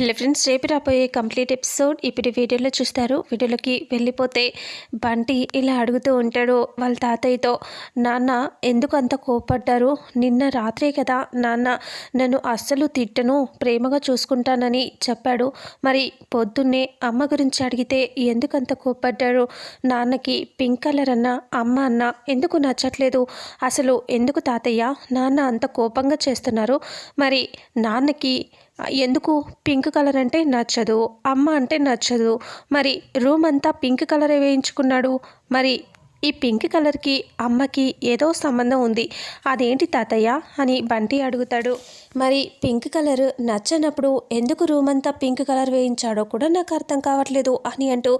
Hello friends రేపు రాబోయే complete episode ఇప్పుడు వీడియోలో చూస్తారు. వీడియోలోకి వెళ్ళిపోతే బంటి ఇలా అడుగుతూ ఉంటాడు వాళ్ళ తాతయ్యతో నాన్న ఎందుకు అంత కోపడ్డారు? నిన్న రాత్రే కదా నాన్న నన్ను అస్సలు తిట్టను ప్రేమగా చూసుకుంటానని చెప్పాడు. మరి పొద్దున్నే అమ్మ గురించి అడిగితే ఎందుకు అంత కోపడ్డారు? నాన్నకి పింక్ కలర్ అన్న అమ్మ అన్న ఎందుకు నచ్చట్లేదు? అసలు ఎందుకు తాతయ్య? నాన్న అంత కోపంగా చేస్తున్నారు. మరి నాన్నకి ఎందుకు? పింక్ కలర్ అంటే నచ్చదు. అమ్మ అంటే నచ్చదు. మరి రూమ్ అంతా పింక్ కలరే వేయించుకున్నాడు. మరి ఈ పింక్ కలర్కి అమ్మకి ఏదో సంబంధం ఉంది. అదేంటి తాతయ్య? అని బంటి అడుగుతాడు. మరి పింక్ కలర్ నచ్చనప్పుడు ఎందుకు రూమ్ అంతా పింక్ కలర్ వేయించాడో కూడా నాకు అర్థం కావట్లేదు అని అంటూ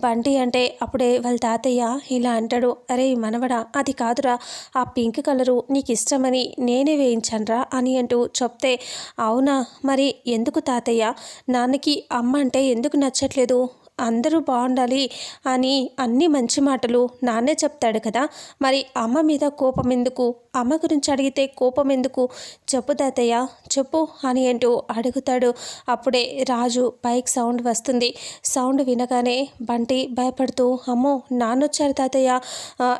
బంటి అంటే అప్పుడే వాళ్ళ తాతయ్య ఇలా అంటాడు. అరే మనవడా అది కాదురా. ఆ పింక్ కలరు నీకు ఇష్టమని నేనే వేయించానురా అని అంటూ చెప్తే అవునా? మరి ఎందుకు తాతయ్య? నాన్నకి అమ్మ అంటే ఎందుకు నచ్చట్లేదు? అందరూ బాగుండాలి అని అన్ని మంచి మాటలు నాన్నే చెప్తాడు కదా. మరి అమ్మ మీద కోపం ఎందుకు? అమ్మ గురించి అడిగితే కోపం ఎందుకు? చెప్పు తాతయ్య చెప్పు అని అంటూ అడుగుతాడు. అప్పుడే రాజు బైక్ సౌండ్ వస్తుంది. సౌండ్ వినగానే బంటి భయపడుతూ అమ్మో నాన్నొచ్చారు తాతయ్య.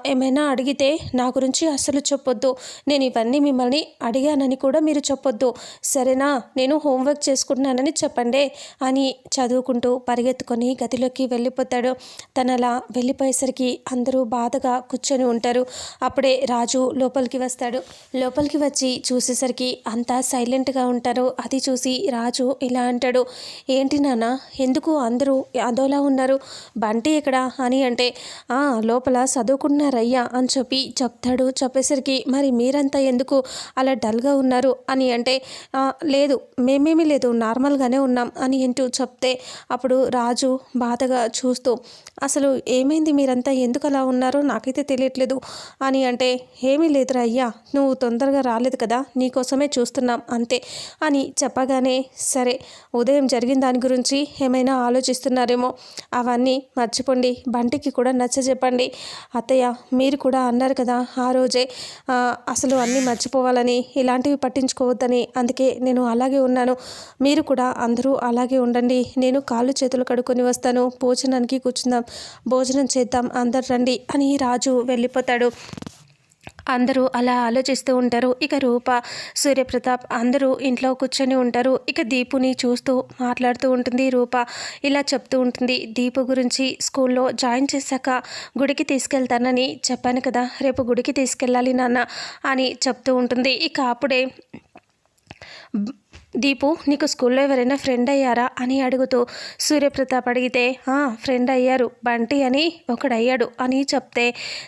ఏమైనా అడిగితే నా గురించి అస్సలు చెప్పొద్దు. నేను ఇవన్నీ మిమ్మల్ని అడిగానని కూడా మీరు చెప్పొద్దు. సరేనా? నేను హోంవర్క్ చేసుకుంటున్నానని చెప్పండి అని చదువుకుంటూ పరిగెత్తుకొని గదిలోకి వెళ్ళిపోతాడు. తనలా వెళ్ళిపోయేసరికి అందరూ బాధగా కూర్చొని ఉంటారు. అప్పుడే రాజు లోపలికి వస్తాడు. లోపలికి వచ్చి చూసేసరికి అంతా సైలెంట్గా ఉంటారు. అది చూసి రాజు ఇలా అంటాడు ఏంటి నాన్న ఎందుకు అందరూ అదోలా ఉన్నారు? బంటి ఎక్కడ? అని అంటే లోపల చదువుకున్నారయ్యా అని చెప్పి చెప్తాడు. చెప్పేసరికి మరి మీరంతా ఎందుకు అలా డల్గా ఉన్నారు? అని అంటే లేదు మేమేమీ లేదు నార్మల్గానే ఉన్నాం అని అంటూ చెప్తే అప్పుడు రాజు బాధగా చూస్తూ అసలు ఏమైంది మీరంతా? ఎందుకు అలా ఉన్నారో? నాకైతే తెలియట్లేదు అని అంటే ఏమీ లేదురా అయ్యా నువ్వు తొందరగా రాలేదు కదా నీకోసమే చూస్తున్నాం అంతే అని చెప్పగానే సరే ఉదయం జరిగిన దాని గురించి ఏమైనా ఆలోచిస్తున్నారేమో అవన్నీ మర్చిపోండి బంటికి కూడా నచ్చ చెప్పండి. అత్తయ్య మీరు కూడా అన్నారు కదా ఆ రోజే అసలు అన్నీ మర్చిపోవాలని ఇలాంటివి పట్టించుకోవద్దని అందుకే నేను అలాగే ఉన్నాను. మీరు కూడా అందరూ అలాగే ఉండండి నేను కాళ్ళు చేతులు కడుక్కొని వస్తాను భోజనానికి కూర్చుందాం భోజనం చేద్దాం అందరు రండి అని రాజు వెళ్ళిపోతాడు. అందరూ అలా ఆలోచిస్తూ ఉంటారు. ఇక రూప సూర్యప్రతాప్ అందరూ ఇంట్లో కూర్చొని ఉంటారు. ఇక దీపుని చూస్తూ మాట్లాడుతూ ఉంటుంది రూప. ఇలా చెప్తూ ఉంటుంది. దీపు గురించి స్కూల్లో జాయిన్ చేశాక గుడికి తీసుకెళ్తానని చెప్పాను కదా. రేపు గుడికి తీసుకెళ్ళాలి నాన్న అని చెప్తూ ఉంటుంది. ఇక అప్పుడే దీపు నీకు స్కూల్లో ఎవరైనా ఫ్రెండ్ అయ్యారా అని అడుగుతూ సూర్యప్రతాప్ అడిగితే ఫ్రెండ్ అయ్యారు బంటి అని ఒకడయ్యాడు అని చెప్తే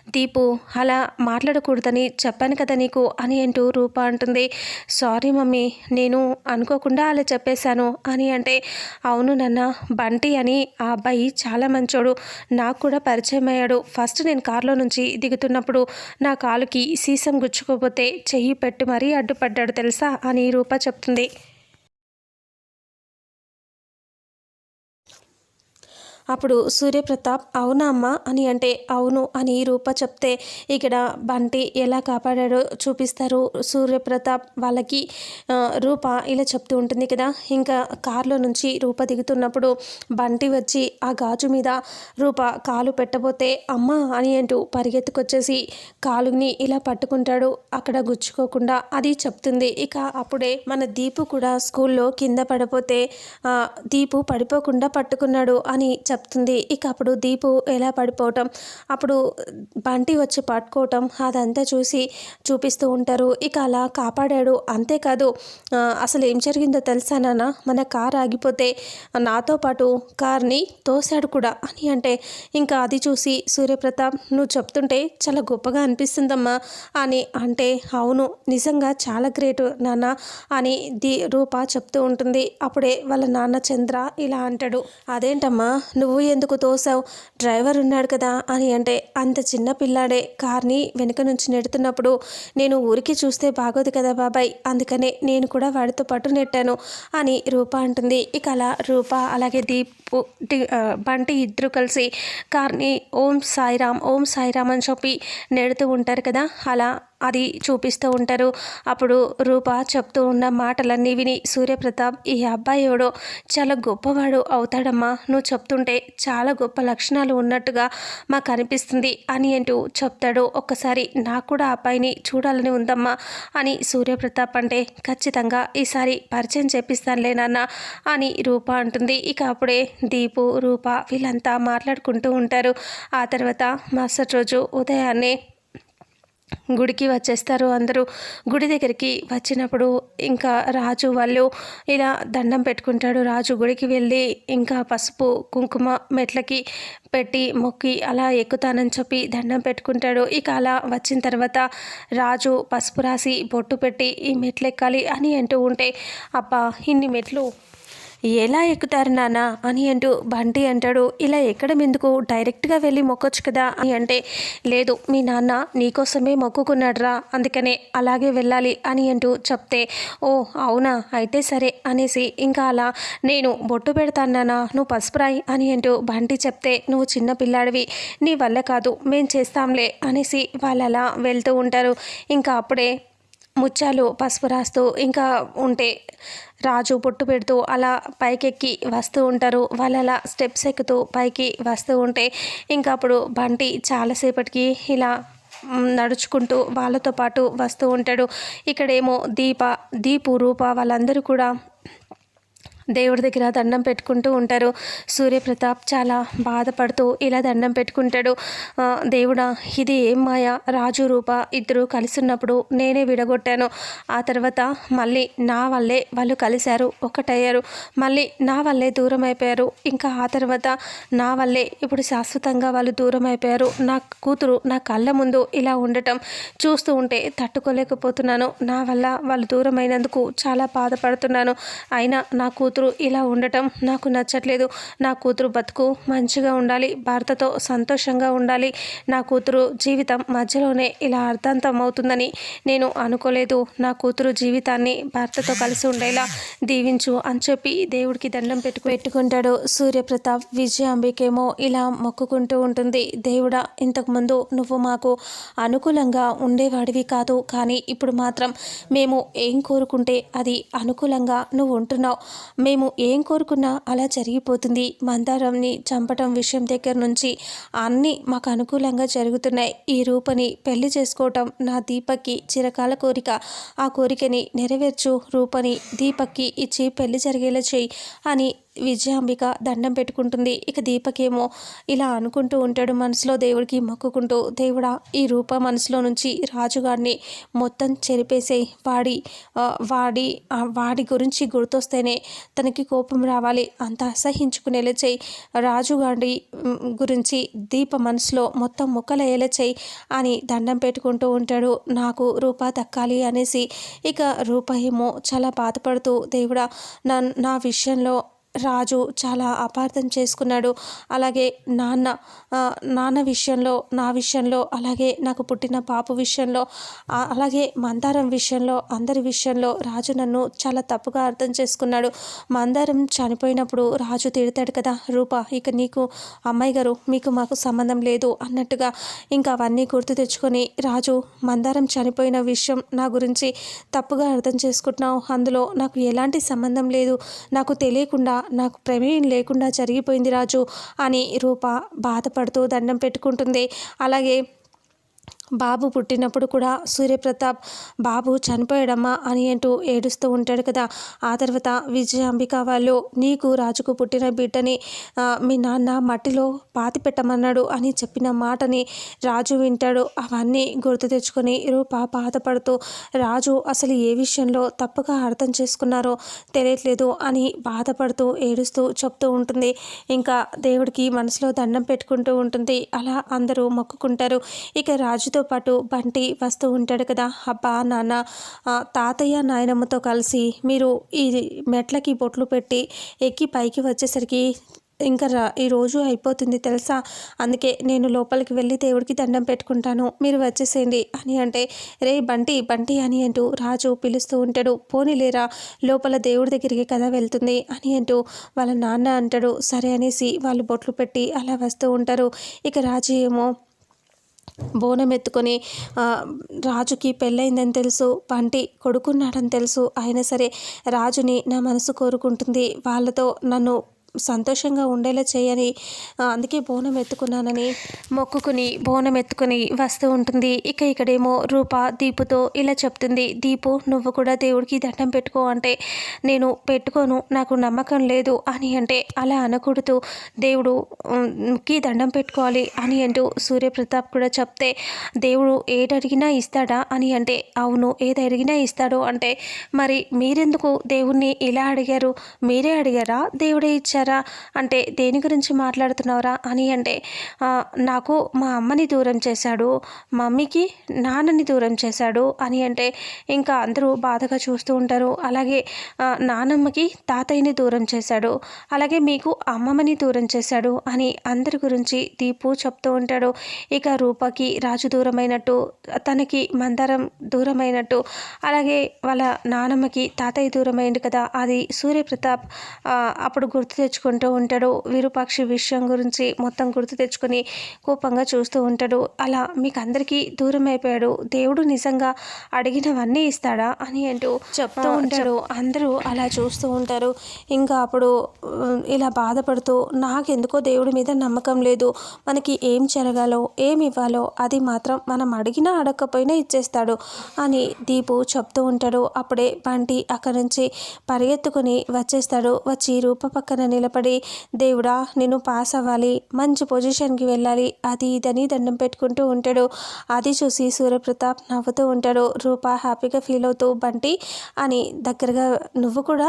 దీపు అలా మాట్లాడకూడదని చెప్పాను కదా నీకు అని అంటూ రూప అంటుంది. సారీ మమ్మీ నేను అనుకోకుండా అలా చెప్పేశాను అని అంటే అవును నాన్న బంటి అని ఆ అబ్బాయి చాలా మంచోడు నాకు కూడా పరిచయం అయ్యాడు. ఫస్ట్ నేను కారులో నుంచి దిగుతున్నప్పుడు నా కాలుకి సీసం గుచ్చుకోపోతే చెయ్యి పెట్టి మరీ అడ్డుపడ్డాడు తెలుసా? అని రూప చెప్తుంది. అప్పుడు సూర్యప్రతాప్ అవునా అమ్మా అని అంటే అవును అని రూప చెప్తే ఇక్కడ బంటి ఎలా కాపాడాడో చూపిస్తారు సూర్యప్రతాప్ వాళ్ళకి. రూప ఇలా చెప్తూ ఉంటుంది కదా. ఇంకా కారులో నుంచి రూప దిగుతున్నప్పుడు బంటి వచ్చి ఆ గాజు మీద రూప కాలు పెట్టబోతే అమ్మ అని అంటూ పరిగెత్తుకొచ్చేసి కాలుని ఇలా పట్టుకుంటాడు. అక్కడ గుచ్చుకోకుండా అది చెప్తుంది. ఇక అప్పుడే మన దీపు కూడా స్కూల్లో కింద పడిపోతే దీపు పడిపోకుండా పట్టుకున్నాడు అని చెప్ చెప్తుంది. ఇక అప్పుడు దీపు ఎలా పడిపోవటం అప్పుడు బంటి వచ్చి పట్టుకోవటం అదంతా చూసి చూపిస్తూ ఉంటారు. ఇక అలా కాపాడాడు. అంతేకాదు అసలు ఏం జరిగిందో తెలుసా నాన్న? మన కార్ ఆగిపోతే నాతో పాటు కార్ని తోశాడు కూడా అని అంటే ఇంకా అది చూసి సూర్యప్రతాప్ నువ్వు చెప్తుంటే చాలా గొప్పగా అనిపిస్తుందమ్మా అని అంటే అవును నిజంగా చాలా గ్రేట్ నాన్న అని ది రూప చెప్తూ ఉంటుంది. అప్పుడే వాళ్ళ నాన్న చంద్ర ఇలా అంటాడు. అదేంటమ్మా నువ్వు నువ్వు ఎందుకు తోసావు డ్రైవర్ ఉన్నాడు కదా అని అంటే అంత చిన్న పిల్లాడే కార్ని వెనుక నుంచి నెడుతున్నప్పుడు నేను ఊరికి చూస్తే బాగోదు కదా బాబాయ్ అందుకనే నేను కూడా వాడితో పాటు నెట్టాను అని రూప అంటుంది. ఇక అలా రూప అలాగే దీప్ బంటి ఇద్దరు కలిసి కార్ని ఓం సాయిరామ్ ఓం సాయిరామ్ అని చెప్పి నెడుతూ ఉంటారు కదా అలా అది చూపిస్తూ ఉంటారు. అప్పుడు రూప చెప్తూ ఉన్న మాటలన్నీ విని సూర్యప్రతాప్ ఈ అబ్బాయి ఎవడో? చాలా గొప్పవాడు అవుతాడమ్మా. నువ్వు చెప్తుంటే చాలా గొప్ప లక్షణాలు ఉన్నట్టుగా మాకు అనిపిస్తుంది అని అంటూ చెప్తాడు. ఒక్కసారి నాకు కూడా ఆ అబ్బాయిని చూడాలని ఉందమ్మా అని సూర్యప్రతాప్ అంటే ఖచ్చితంగా ఈసారి పరిచయం చేపిస్తానులే నాన్న అని రూప అంటుంది. ఇక అప్పుడే దీపు రూప వీళ్ళంతా మాట్లాడుకుంటూ ఉంటారు. ఆ తర్వాత మరుసటి రోజు ఉదయాన్నే గుడికి వచ్చేస్తారు. అందరూ గుడి దగ్గరికి వచ్చినప్పుడు ఇంకా రాజు వాళ్ళు ఇలా దండం పెట్టుకుంటాడు. రాజు గుడికి వెళ్ళి ఇంకా పసుపు కుంకుమ మెట్లకి పెట్టి మొక్కి అలా ఎక్కుతానని చెప్పి దండం పెట్టుకుంటాడు. ఇక అలా వచ్చిన తర్వాత రాజు పసుపు రాసి బొట్టు పెట్టి ఈ మెట్లు ఎక్కాలి అని అంటూ ఉంటే అబ్బా ఇన్ని మెట్లు ఎలా ఎక్కుతారు నానా అని అంటూ బంటి అంటాడు. ఇలా ఎక్కడం ఎందుకు? డైరెక్ట్గా వెళ్ళి మొక్కొచ్చు కదా అని అంటే లేదు మీ నాన్న నీకోసమే మొక్కుకున్నాడురా అందుకనే అలాగే వెళ్ళాలి అని అంటూ చెప్తే ఓ అవునా? అయితే సరే అనేసి ఇంకా అలా నేను బొట్టు పెడతాను నానా నువ్వు పసుపురాయి అని అంటూ బంటి చెప్తే నువ్వు చిన్న పిల్లాడివి నీ వల్ల కాదు మేం చేస్తాంలే అనేసి వాళ్ళు అలా వెళ్తూ ఉంటారు. ఇంకా అప్పుడే ముత్యాలు పసుపు రాస్తూ ఇంకా ఉంటే రాజు పొట్టు పెడుతూ అలా పైకెక్కి వస్తూ ఉంటారు. వాళ్ళు అలా స్టెప్స్ ఎక్కుతూ పైకి వస్తూ ఉంటే ఇంకా అప్పుడు బంటి చాలాసేపటికి ఇలా నడుచుకుంటూ వాళ్ళతో పాటు వస్తూ ఉంటాడు. ఇక్కడేమో దీప దీపు రూప వాళ్ళందరూ కూడా దేవుడి దగ్గర దండం పెట్టుకుంటూ ఉంటారు. సూర్యప్రతాప్ చాలా బాధపడుతూ ఇలా దండం పెట్టుకుంటాడు. దేవుడా ఇది ఏం మాయ? రాజు రూప ఇద్దరు కలిసి ఉన్నప్పుడు నేనే విడగొట్టాను. ఆ తర్వాత మళ్ళీ నా వల్లే వాళ్ళు కలిశారు ఒకటయ్యారు మళ్ళీ నా వల్లే దూరం అయిపోయారు ఇంకా ఆ తర్వాత నా వల్లే ఇప్పుడు శాశ్వతంగా వాళ్ళు దూరం అయిపోయారు నా కూతురు నా కళ్ళ ముందు ఇలా ఉండటం చూస్తూ ఉంటే తట్టుకోలేకపోతున్నాను. నా వల్ల వాళ్ళు దూరం అయినందుకు చాలా బాధపడుతున్నాను. అయినా నా కూతురు కూతురు ఇలా ఉండటం నాకు నచ్చట్లేదు. నా కూతురు బతుకు మంచిగా ఉండాలి భర్తతో సంతోషంగా ఉండాలి. నా కూతురు జీవితం మధ్యలోనే ఇలా అర్థాంతం అవుతుందని నేను అనుకోలేదు. నా కూతురు జీవితాన్ని భర్తతో కలిసి ఉండేలా దీవించు అని చెప్పి దేవుడికి దండం పెట్టు పెట్టుకుంటాడు. సూర్యప్రతాప్ విజయాంబికేమో ఇలా మొక్కుకుంటూ ఉంటుంది. దేవుడా ఇంతకుముందు నువ్వు మాకు అనుకూలంగా ఉండేవాడివి కాదు. కానీ ఇప్పుడు మాత్రం మేము ఏం కోరుకుంటే అది అనుకూలంగా నువ్వు ఉంటున్నావు. మేము ఏం కోరుకున్నా అలా జరిగిపోతుంది. మందారంని చంపటం విషయం దగ్గర నుంచి అన్నీ మాకు అనుకూలంగా జరుగుతున్నాయి. ఈ రూపని పెళ్ళి చేసుకోవటం నా దీపక్కి చిరకాల కోరిక. ఆ కోరికని నెరవేర్చు రూపని దీపక్కి ఇచ్చి పెళ్ళి జరిగేలా చేయి అని విజయాంబిక దండం పెట్టుకుంటుంది. ఇక దీపకేమో ఇలా అనుకుంటూ ఉంటాడు మనసులో దేవుడికి మొక్కుకుంటూ. దేవుడా ఈ రూప మనసులో నుంచి రాజుగారిని మొత్తం చెరిపేసే వాడి వాడి వాడి గురించి గుర్తొస్తేనే తనకి కోపం రావాలి. అంత అసహించుకునేలా చేయి. రాజుగారి గురించి దీప మనసులో మొత్తం ముక్కలయ్యేలా చేయి అని దండం పెట్టుకుంటూ ఉంటాడు. నాకు రూప దక్కాలి అనేసి ఇక రూప ఏమో చాలా బాధపడుతూ దేవుడా నా నా విషయంలో రాజు చాలా అపార్థం చేసుకున్నాడు. అలాగే నాన్న నాన్న విషయంలో నా విషయంలో అలాగే నాకు పుట్టిన పాప విషయంలో అలాగే మందారం విషయంలో అందరి విషయంలో రాజు నన్ను చాలా తప్పుగా అర్థం చేసుకున్నాడు. మందారం చనిపోయినప్పుడు రాజు తిడతాడు కదా రూప ఇక నీకు అమ్మాయి గారు మీకు మాకు సంబంధం లేదు అన్నట్టుగా ఇంకా అవన్నీ గుర్తు తెచ్చుకొని రాజు మందారం చనిపోయిన విషయం నా గురించి తప్పుగా అర్థం చేసుకుంటున్నావు. అందులో నాకు ఎలాంటి సంబంధం లేదు. నాకు తెలియకుండా నాకు ప్రమేయం లేకుండా జరిగిపోయింది రాజు అని రూప బాధపడుతూ దండం పెట్టుకుంటుంది. అలాగే బాబు పుట్టినప్పుడు కూడా సూర్యప్రతాప్ బాబు చనిపోయాడమ్మా అని అంటూ ఏడుస్తూ ఉంటాడు కదా. ఆ తర్వాత విజయాంబిక వాళ్ళు నీకు రాజుకు పుట్టిన బిడ్డని మీ నాన్న మట్టిలో పాతి పెట్టమన్నాడు అని చెప్పిన మాటని రాజు వింటాడు. అవన్నీ గుర్తు తెచ్చుకొని రూప బాధపడుతూ రాజు అసలు ఏ విషయంలో తప్పుగా అర్థం చేసుకున్నారో తెలియట్లేదు అని బాధపడుతూ ఏడుస్తూ చెప్తూ ఉంటుంది. ఇంకా దేవుడికి మనసులో దండం పెట్టుకుంటూ ఉంటుంది. అలా అందరూ మొక్కుకుంటారు. ఇక రాజుతో బంటితో పాటు బంటి వస్తూ ఉంటాడు కదా. అబ్బా నాన్న తాతయ్య నాయనమ్మతో కలిసి మీరు ఈ మెట్లకి బొట్లు పెట్టి ఎక్కి పైకి వచ్చేసరికి ఇంకా రా ఈరోజు అయిపోతుంది తెలుసా? అందుకే నేను లోపలికి వెళ్ళి దేవుడికి దండం పెట్టుకుంటాను. మీరు వచ్చేసేయండి అని అంటే రే బంటి బంటి అని అంటూ రాజు పిలుస్తూ ఉంటాడు. పోనీ లేరా లోపల దేవుడి దగ్గరికి కదా వెళ్తుంది అని అంటూ వాళ్ళ నాన్న అంటాడు. సరే అనేసి వాళ్ళు బొట్లు పెట్టి అలా వస్తూ ఉంటారు. ఇక రాజు ఏమో బోనం ఎత్తుకొని రాజుకి పెళ్ళైందని తెలుసు పంటి కొడుకున్నాడని తెలుసు. అయినా సరే రాజుని నా మనసు కోరుకుంటుంది. వాళ్ళతో నన్ను సంతోషంగా ఉండేలా చేయని అందుకే బోనం ఎత్తుకున్నానని. మొక్కుకుని బోనం ఎత్తుకుని వస్తూ ఉంటుంది. ఇక ఇక్కడేమో రూప దీపుతో ఇలా చెప్తుంది దీపు నువ్వు కూడా దేవుడికి దండం పెట్టుకో అంటే నేను పెట్టుకోను నాకు నమ్మకం లేదు అని అంటే అలా అనకూడదు. దేవుడు కి దండం పెట్టుకోవాలి అని అంటూ సూర్యప్రతాప్ కూడా చెప్తే దేవుడు ఏదడిగినా ఇస్తాడా? అని అంటే అవును ఏది అడిగినా ఇస్తాడు. అంటే మరి మీరెందుకు దేవుణ్ణి ఇలా అడిగారు? మీరే అడిగారా? దేవుడే ఇచ్చారు? వచ్చారా అంటే దేని గురించి మాట్లాడుతున్నావురా అని అంటే నాకు మా అమ్మని దూరం చేశాడు మమ్మీకి నాన్నని దూరం చేశాడు అని అంటే ఇంకా అందరూ బాధగా చూస్తూ ఉంటారు. అలాగే నానమ్మకి తాతయ్యని దూరం చేశాడు అలాగే మీకు అమ్మమ్మని దూరం చేశాడు అని అందరి గురించి దీపు చెప్తూ ఉంటాడు. ఇక రూపకి రాజు దూరమైనట్టు తనకి మందారం దూరమైనట్టు అలాగే వాళ్ళ నానమ్మకి తాతయ్య దూరమైంది కదా అది సూర్యప్రతాప్ అప్పుడు గుర్తు తెచ్చుకుంటూ ఉంటాడు. విరూపాక్షి విషయం గురించి మొత్తం గుర్తు తెచ్చుకొని కోపంగా చూస్తూ ఉంటాడు. అలా మీకు అందరికీ దూరం అయిపోయాడు దేవుడు నిజంగా అడిగినవన్నీ ఇస్తాడా అని అంటూ చెప్తూ ఉంటాడు. అందరూ అలా చూస్తూ ఉంటారు. ఇంకా అప్పుడు ఇలా బాధపడుతూ నాకెందుకో దేవుడి మీద నమ్మకం లేదు. మనకి ఏం జరగాలో ఏమి ఇవ్వాలో అది మాత్రం మనం అడిగినా అడగకపోయినా ఇచ్చేస్తాడు అని దీపు చెప్తూ ఉంటాడు. అప్పుడే బంటి అక్కడి నుంచి పరిగెత్తుకుని వచ్చేస్తాడు. వచ్చి రూప పక్కన నిలబడి దేవుడా నేను పాస్ అవ్వాలి మంచి పొజిషన్కి వెళ్ళాలి అది ఇదని దండం పెట్టుకుంటూ ఉంటాడు. అది చూసి సూర్యప్రతాప్ నవ్వుతూ ఉంటాడు. రూప హ్యాపీగా ఫీల్ అవుతూ బంటి అని దగ్గరగా నువ్వు కూడా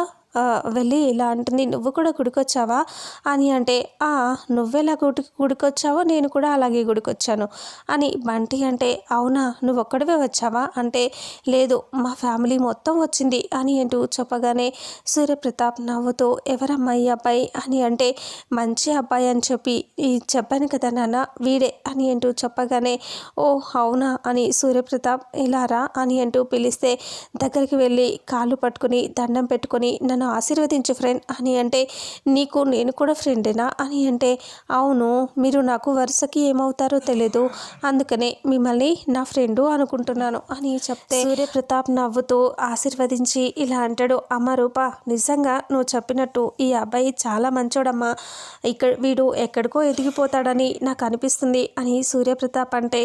వెళ్ళి ఇలా అంటుంది నువ్వు కూడా గుడికొచ్చావా? అని అంటే ఆ నువ్వెలా గుడి గుడికొచ్చావో నేను కూడా అలాగే గుడికొచ్చాను. అని బంటి అంటే అవునా నువ్వు ఒక్కడివే వచ్చావా? అంటే లేదు మా ఫ్యామిలీ మొత్తం వచ్చింది అని అంటూ చెప్పగానే సూర్యప్రతాప్ నవ్వుతూ ఎవరమ్మాయి అబ్బాయి? అని అంటే మంచి అబ్బాయి అని చెప్పి ఈ చెప్పాను కదా నాన్న వీడే అని అంటూ చెప్పగానే ఓ అవునా అని సూర్యప్రతాప్ ఇలా రా అని అంటూ పిలిస్తే దగ్గరికి వెళ్ళి కాళ్ళు పట్టుకుని దండం పెట్టుకొని నన్ను నన్ను ఆశీర్వదించు ఫ్రెండ్ అని అంటే నీకు నేను కూడా ఫ్రెండేనా అని అంటే అవును మీరు నాకు వరుసకి ఏమవుతారో తెలీదు. అందుకనే మిమ్మల్ని నా ఫ్రెండు అనుకుంటున్నాను అని చెప్తే సూర్యప్రతాప్ నవ్వుతూ ఆశీర్వదించి ఇలా అంటాడు అమ్మ రూప నిజంగా నువ్వు చెప్పినట్టు ఈ అబ్బాయి చాలా మంచోడమ్మా. ఇక్కడ వీడు ఎక్కడికో ఎదిగిపోతాడని నాకు అనిపిస్తుంది అని సూర్యప్రతాప్ అంటే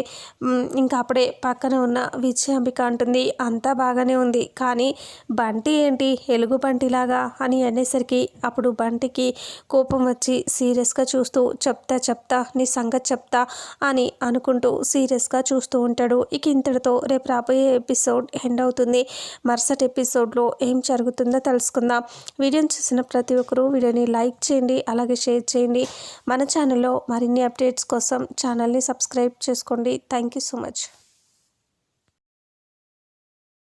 ఇంకా అప్పుడే పక్కన ఉన్న విజయాంబిక అంటుంది అంతా బాగానే ఉంది. కానీ బంటి ఏంటి? ఎలుగు బంటిలాగా అలాగా అని అనేసరికి అప్పుడు బంటికి కోపం వచ్చి సీరియస్గా చూస్తూ చెప్తా చెప్తా నీ సంగతి చెప్తా అని అనుకుంటూ సీరియస్గా చూస్తూ ఉంటాడు. ఇక ఇంతటితో రేపు రాబోయే ఎపిసోడ్ ఎండ్ అవుతుంది. మరుసటి ఎపిసోడ్లో ఏం జరుగుతుందో తెలుసుకుందాం. వీడియోని చూసిన ప్రతి ఒక్కరూ వీడియోని లైక్ చేయండి అలాగే షేర్ చేయండి. మన ఛానల్లో మరిన్ని అప్డేట్స్ కోసం ఛానల్ని సబ్స్క్రైబ్ చేసుకోండి. Thank you so much.